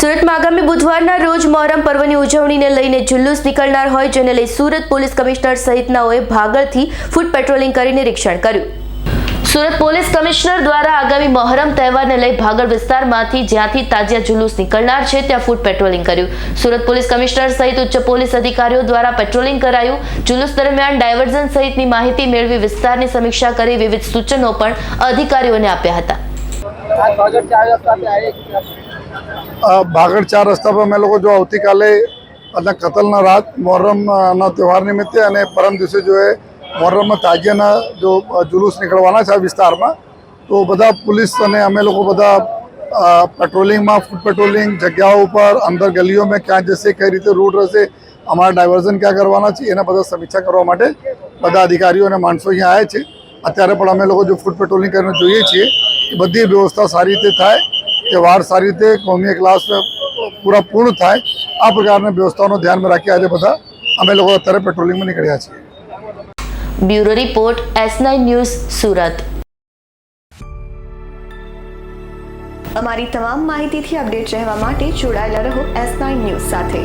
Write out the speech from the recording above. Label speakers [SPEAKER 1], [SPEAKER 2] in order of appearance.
[SPEAKER 1] સુરતમાં આગામી બુધવારના રોજ મોહરમ પર્વની ઉજવણીને લઈને જુલ્લુસ નીકળનાર હોય જેને લઈ સુરત પોલીસ કમિશનર સહિતનાઓએ ભાગળથી ફૂટ પેટ્રોલિંગ કરી નિરીક્ષણ કર્યું. સુરત પોલીસ કમિશનર દ્વારા આગામી મોહરમ તહેવારને લઈ ભાગળ વિસ્તારમાંથી જ્યાંથી તાજિયા જુલુસ નીકળનાર છે, ત્યાં ફૂટ પેટ્રોલિંગ કર્યું. સુરત પોલીસ કમિશનર સહિત ઉચ્ચ પોલીસ અધિકારીઓ દ્વારા પેટ્રોલિંગ કરાયું. જુલુસ દરમિયાન ડાયવર્ઝન સહિતની માહિતી મેળવી વિસ્તારની સમીક્ષા કરી વિવિધ સૂચનો પણ અધિકારીઓને આપ્યા હતા.
[SPEAKER 2] ભાગડ ચાર રસ્તા પર અમે લોકો જો આવતીકાલે અને કતલના રાત મોહર્રમના તહેવાર નિમિત્તે અને પરમ દિવસે જો એ મોહર્રમમાં તાજિયાના જો જુલુસ નીકળવાના છે આ વિસ્તારમાં, તો બધા પોલીસ અને અમે લોકો બધા પેટ્રોલિંગમાં, ફૂડ પેટ્રોલિંગ જગ્યાઓ ઉપર, અંદર ગલીઓમાં ક્યાં જશે, કઈ રીતે રૂટ રહેશે, અમારા ડાયવર્ઝન ક્યાં કરવાના છે, એના બધા સમીક્ષા કરવા માટે બધા અધિકારીઓ અને માણસો અહીંયા આવે છે. અત્યારે પણ અમે લોકો જો ફૂડ પેટ્રોલિંગ કરીને જોઈએ છીએ, એ બધી વ્યવસ્થા સારી રીતે થાય તહેવાર સારી રીતે કોમી ક્લાસ પૂરા પૂર્ણ થાય આ પ્રકારની વ્યવસ્થાઓનો ધ્યાનમાં રાખી આજે બધા અમે લોકો અત્યારે પેટ્રોલિંગમાં નીકળ્યા છીએ.
[SPEAKER 1] Bureau report S nine news Surat.
[SPEAKER 3] અમારી તમામ માહિતીથી અપડેટ રહેવા માટે જોડાયેલા રહો એસ નાઇન ન્યૂઝ સાથે.